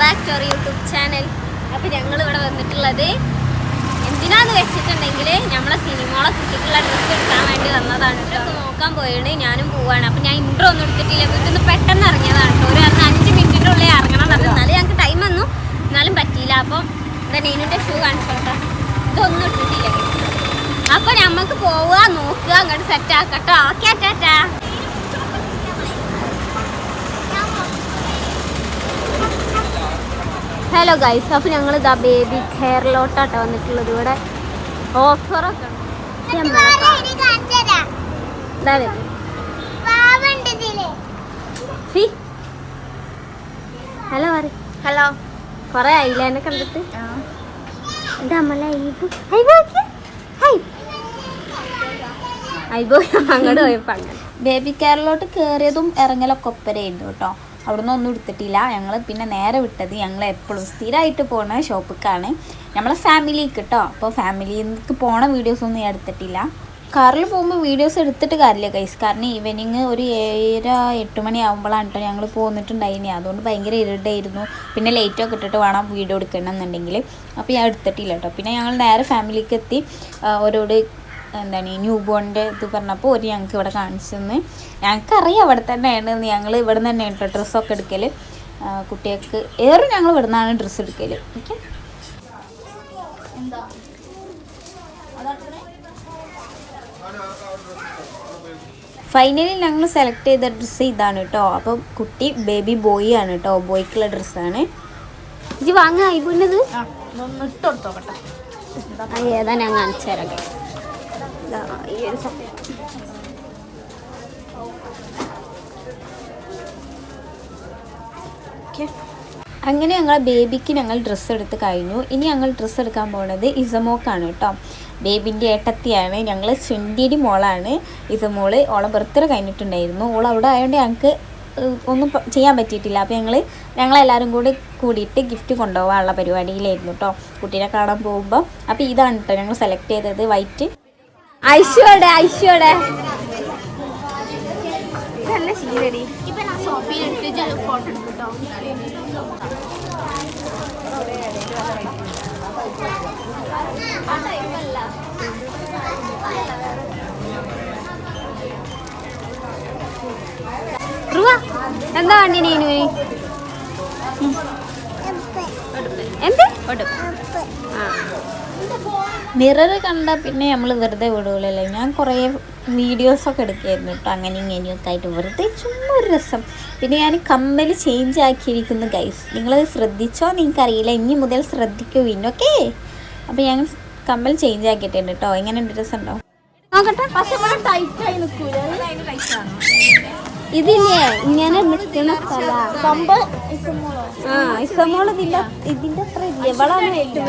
Back to YouTube channel. അപ്പോൾ ഞങ്ങൾ ഇവിടെ വന്നിട്ടുള്ളത് എന്തിനാന്ന് വെച്ചിട്ടുണ്ടെങ്കിൽ നമ്മളെ സിനിമകളെ കുട്ടിക്കുള്ള ഡ്രസ്സ് എടുക്കാൻ വേണ്ടി വന്നതാണ് കേട്ടോ നോക്കാൻ പോയാണ്. ഞാനും പോവാണ്. അപ്പോൾ ഞാൻ ഇൻട്രോ ഒന്നും എടുത്തിട്ടില്ല. വീട്ടിൽ നിന്ന് പെട്ടെന്ന് ഇറങ്ങിയതാണ് കേട്ടോ ഒരു അന്ന് അഞ്ച് മിനിറ്റിന്റെ ഉള്ളിൽ ഇറങ്ങണം എന്നാലും ഞങ്ങൾക്ക് ടൈം വന്നു. എന്നാലും പറ്റിയില്ല. അപ്പം എന്താ നെയ്നിന്റെ ഷൂ കാണിച്ചോട്ടെ ഇതൊന്നും ഇട്ടിട്ടില്ല അപ്പോൾ നമുക്ക് പോവുക നോക്കുക അങ്ങോട്ട് സെറ്റ് ആക്കട്ടോ. ഓക്കെ ടാറ്റാ ഹലോ ഗൈസ് അപ്പോൾ ഞങ്ങൾ ഇതാ ബേബി കെയറിലോട്ടാട്ടോ വന്നിട്ടുള്ളത്. ഇവിടെ ഓഫറൊക്കെ. ഹലോ പറ ഹലോ കൊറേ ആയില്ല എന്നെ കണ്ടിട്ട്? അങ്ങോട്ട് പോയപ്പോ ബേബി കെയറിലോട്ട് കയറിയതും ഇറങ്ങലൊക്കെ ഒപ്പരയുണ്ട് കേട്ടോ. അവിടുന്ന് ഒന്നും എടുത്തിട്ടില്ല. ഞങ്ങൾ പിന്നെ നേരെ വിട്ടത് ഞങ്ങൾ എപ്പോഴും സ്ഥിരമായിട്ട് പോണ ഷോപ്പിക്കാണ്. നമ്മളെ ഫാമിലിക്ക് കേട്ടോ അപ്പോൾ ഫാമിലിക്ക് പോണ വീഡിയോസ് ഒന്നും ഞാൻ എടുത്തിട്ടില്ല. കാറിൽ പോകുമ്പോൾ വീഡിയോസ് എടുത്തിട്ട് കാര്യമില്ല കൈസ് കാരണം ഈവനിങ് ഒരു ഏഴര എട്ട് മണി ആകുമ്പോഴാണ് കേട്ടോ ഞങ്ങൾ പോന്നിട്ടുണ്ടായിനി. അതുകൊണ്ട് ഭയങ്കര ഇരുട്ടായിരുന്നു. പിന്നെ ലേറ്റൊക്കെ ഇട്ടിട്ട് വേണം വീഡിയോ എടുക്കണം എന്നുണ്ടെങ്കിൽ അപ്പോൾ ഞാൻ എടുത്തിട്ടില്ല കേട്ടോ പിന്നെ ഞങ്ങൾ നേരെ ഫാമിലിക്ക് എത്തി. ഓരോട് എന്താണ് ഈ ന്യൂ ബോണിന്റെ ഇത് പറഞ്ഞപ്പോൾ ഒരു ഞങ്ങൾക്ക് ഇവിടെ കാണിച്ചു തന്ന്. ഞങ്ങൾക്കറിയാം അവിടെ തന്നെയാണ് ഞങ്ങൾ ഇവിടെ നിന്ന് തന്നെ കേട്ടോ ഡ്രസ്സൊക്കെ എടുക്കൽ കുട്ടികൾക്ക് ഏറെ ഞങ്ങൾ ഇവിടെ നിന്നാണ് ഡ്രസ്സ് എടുക്കൽ ഓക്കെ ഫൈനലി ഞങ്ങൾ സെലക്ട് ചെയ്ത ഡ്രസ്സ് ഇതാണ് കേട്ടോ അപ്പം കുട്ടി ബേബി ബോയ് ആണ് കേട്ടോ ബോയ്ക്കുള്ള ഡ്രസ്സാണ് ഇത് വാങ്ങാ ഇട്ടെടുത്തോട്ടെ ഏതാ ഞാൻ കാണിച്ചു തരാം. ഈ ഒരു. അങ്ങനെ ഞങ്ങൾ ബേബിക്ക് ഞങ്ങൾ ഡ്രസ്സ് എടുത്ത് കഴിഞ്ഞു. ഇനി ഞങ്ങൾ ഡ്രസ്സ് എടുക്കാൻ പോകുന്നത് ഇസമോക്കാണ് കേട്ടോ. ബേബിന്റെ ഏട്ടത്തിയാണ്. ഞങ്ങൾ ചുണ്ടിയുടെ മോളാണ്. ഇസമോൾ ഓളെ ബർത്ത്ഡേ കഴിഞ്ഞിട്ടുണ്ടായിരുന്നു. ഓൾ അവിടെ ആയതുകൊണ്ട് ഞങ്ങൾക്ക് ഒന്നും ചെയ്യാൻ പറ്റിയിട്ടില്ല. അപ്പോൾ ഞങ്ങൾ ഞങ്ങളെല്ലാവരും കൂടി കൂടിയിട്ട് ഗിഫ്റ്റ് കൊണ്ടുപോകാനുള്ള പരിപാടിയിലായിരുന്നു കേട്ടോ. കുട്ടീനെ കാണാൻ പോകുമ്പോൾ അപ്പോൾ ഇതാണ് കേട്ടോ ഞങ്ങൾ സെലക്ട് ചെയ്തത്. വൈറ്റ് ഐശ്വടെ ഐശ്വടെ നല്ല ശീലടി എന്താ വണ്ടി നീനു? എന്ത് ആ. മിറർ കണ്ടാൽ പിന്നെ നമ്മൾ വെറുതെ വിടൂലല്ലോ. ഞാൻ കുറേ വീഡിയോസൊക്കെ എടുക്കുകയായിരുന്നു കേട്ടോ. അങ്ങനെ ഇങ്ങനെയൊക്കെ ആയിട്ട്. വെറുതെ ചുമ്മാ ഒരു രസം. പിന്നെ ഞാൻ കമ്മൽ ചേഞ്ച് ആക്കിയിരിക്കുന്നു ഗൈസ് നിങ്ങളത് ശ്രദ്ധിച്ചോ നിങ്ങൾക്കറിയില്ല ഇനി മുതൽ ശ്രദ്ധിക്കൂ ഓക്കെ അപ്പോൾ ഞാൻ കമ്മൽ ചേഞ്ച് ആക്കിയിട്ടുണ്ട് കേട്ടോ. എങ്ങനെയുണ്ട് രസം നോക്കട്ടെ. ഇതില്ലേ? ഇങ്ങനെ നിൽക്കുന്ന സ്ഥലമാണ് ആ ഇസമോൾ ഇതിന്റെ ഇതിന്റെ അത്ര ഇല്ല. ഇവളാണ് ഏറ്റവും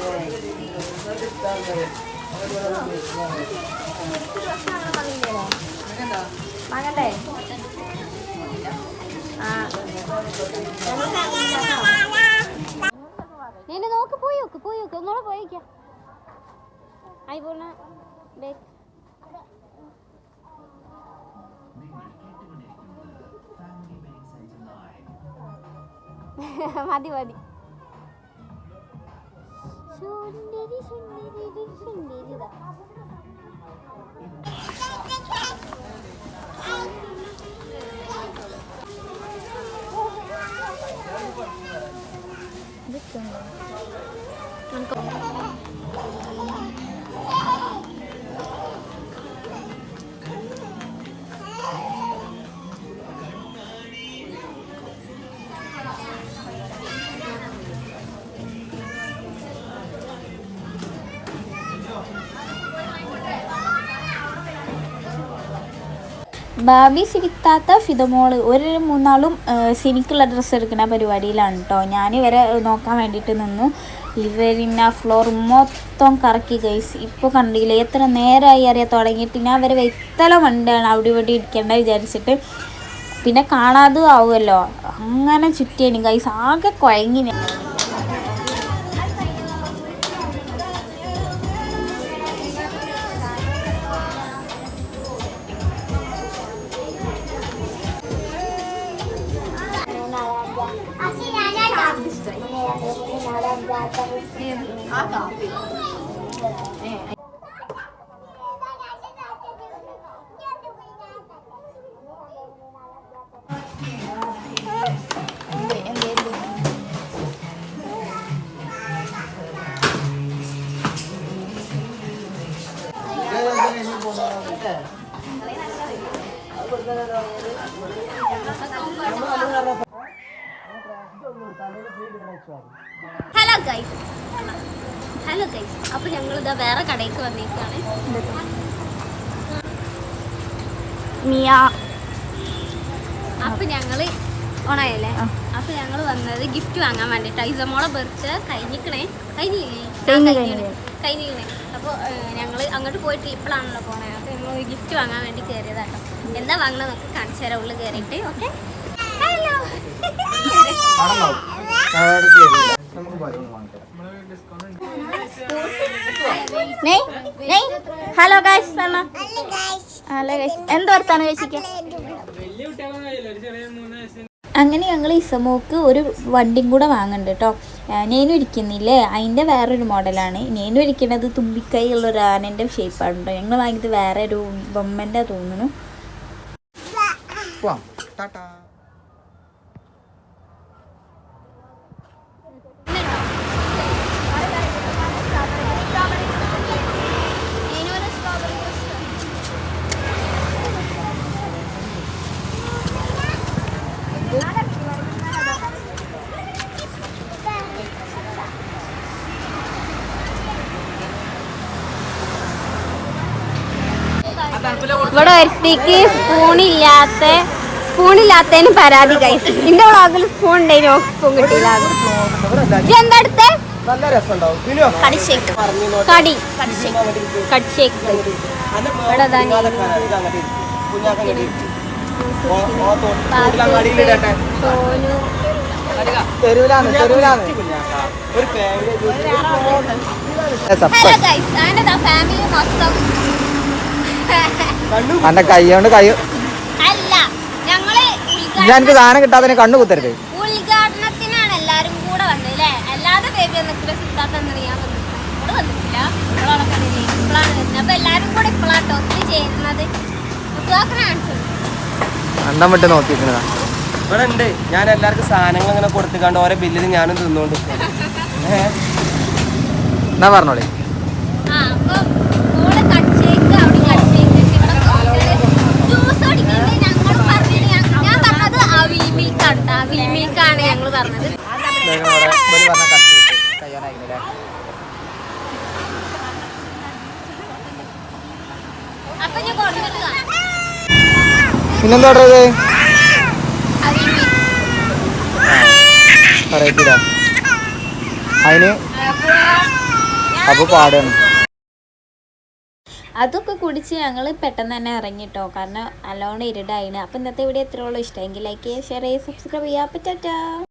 നീನು നോക്ക് പോയി നോക്ക് പോയി നോക്ക്. ഒന്നുകൂടെ പോയിക്കാം ആയി പോണ മതി മതി. Şunleri şunleri şunleri de. Lütfen. Lütfen. ബാബി സിരിത്താത്ത ഫിതമോൾ ഒരു മൂന്നാളും സിനിക്കുള്ള ഡ്രസ്സ് എടുക്കുന്ന പരിപാടിയിലാണ് കേട്ടോ ഞാൻ ഇവരെ നോക്കാൻ വേണ്ടിയിട്ട് നിന്നു. ഇവരിന്ന ഫ്ലോർ മൊത്തം കറക്കി ഗൈസ്. ഇപ്പോൾ കണ്ടില്ല എത്ര നേരമായി അറിയാൻ തുടങ്ങിയിട്ട്. ഞാൻ അവരെ വെത്തല മണ്ടാണ് അവിടെ ഇവിടെ ഇരിക്കേണ്ട വിചാരിച്ചിട്ട്. പിന്നെ കാണാതും ആവുമല്ലോ അങ്ങനെ ചുറ്റിയാണ് ഗൈസ്. ആകെ കുഴങ്ങി ഹലോ ഗൈസ് ഹലോ ഗൈസ് അപ്പൊ ഞങ്ങൾ ഇതാ വേറെ കടയിലേക്ക് വന്നേക്കാണ് മിയ. അപ്പൊ ഞങ്ങൾ ഓണായല്ലേ? അപ്പൊ ഞങ്ങൾ വന്നത് ഗിഫ്റ്റ് വാങ്ങാൻ വേണ്ടിട്ട്. ഐസമോളെ ബെർച്ച് കഴിഞ്ഞിക്കണേ കഴിഞ്ഞില്ലേ? കഴിഞ്ഞു, കഴിഞ്ഞിക്കണേ കഴിഞ്ഞിക്കണേ അപ്പോൾ ഞങ്ങൾ അങ്ങോട്ട് പോയിട്ട് ഇപ്പോഴാണല്ലോ പോണേ. അപ്പോൾ ഞങ്ങൾ ഗിഫ്റ്റ് വാങ്ങാൻ വേണ്ടി കയറിയതാട്ടോ എന്താ വാങ്ങണത് നമുക്ക് കാണിച്ചു തരാം ഉള്ളിൽ കയറിയിട്ട് ഓക്കെ? ഹലോ ഹലോ അണ്ണ ഹലോ ഗൈസ് എന്ത് വർത്താണ് കഴിച്ചിക്ക അങ്ങനെ ഞങ്ങൾ ഇസമോക്ക് ഒരു വണ്ടിയും കൂടെ വാങ്ങുന്നുണ്ട് കേട്ടോ നേനും ഇരിക്കുന്നില്ലേ? അതിന്റെ വേറൊരു മോഡലാണ്. നേനും ഇരിക്കുന്നത് തുമ്പിക്കൈ ഉള്ള ഒരു ആനന്റെ ഷേപ്പാണ് കേട്ടോ ഞങ്ങൾ വാങ്ങിയത് വേറെ ഒരു ബൊമ്മന്റെ തോന്നുന്നു. ടാറ്റാ ഇവിടെ ഒരുത്തേക്ക് സ്പൂണില്ലാത്ത സ്പൂണില്ലാത്തതിന് പരാതി കൈ എന്റെ വ്ളോഗിൽ സ്പൂൺ ഉണ്ടായിരുന്നു സ്പൂൺ കിട്ടിയില്ല. എന്താ അടുത്തേ കടി ഇവിടെ ഗൈസ് അതിന്റെ ഫാമിലി മൊത്തം അന്റെ കൈ കൊണ്ട് കൈ അല്ല ഞങ്ങൾ ഞാൻ എനിക്ക് സാധനം കിട്ടാതെ കണ്ണു കുത്തരുത്. ഉദ്ഘാടനത്തിനാണ് എല്ലാരും കൂടെ വന്നത് അല്ലേ അല്ലാതെ ബേബി എന്നൊക്കെ സിദ്ധാർത്ഥ എന്ന് ഞാൻ വന്നിട്ടില്ല. ഇവിടെ വന്നിട്ടില്ല. ഇപ്പോഴാണ് കണ്ടില്ലേ ഇപ്പോഴാണ് വരുന്നത്. അപ്പൊ എല്ലാരും കൂടെ ഇപ്പോഴാട്ടോ ഒത്തിരി ചേരുന്നത്. അന്തം വിട്ട് ഇവിടെ ഉണ്ട്. ഞാൻ എല്ലാവർക്കും സാധനങ്ങൾ ഇങ്ങനെ കൊടുത്തുകൊണ്ട് ഓരോ ബില്ലിൽ ഞാനും തിന്നുകൊണ്ട് എന്നാ പറഞ്ഞോളി. പറഞ്ഞത്. പിന്നെന്താ ഓർഡർ മിൽക്ക് അറിയത്തില്ല അതിന് അപ്പൊ പാടാണ്. അതൊക്കെ കുടിച്ച് ഞങ്ങൾ പെട്ടെന്ന് തന്നെ ഇറങ്ങിട്ടോ. കാരണം അലോണ്ട് ഇരുടായിന്. അപ്പം ഇന്നത്തെ ഇവിടെ എത്രയോളം ഇഷ്ടമെങ്കിൽ ലൈക്ക് ചെയ്യുക ഷെയർ ചെയ്യുക സബ്സ്ക്രൈബ് ചെയ്യുക. അപ്പം ടാറ്റാ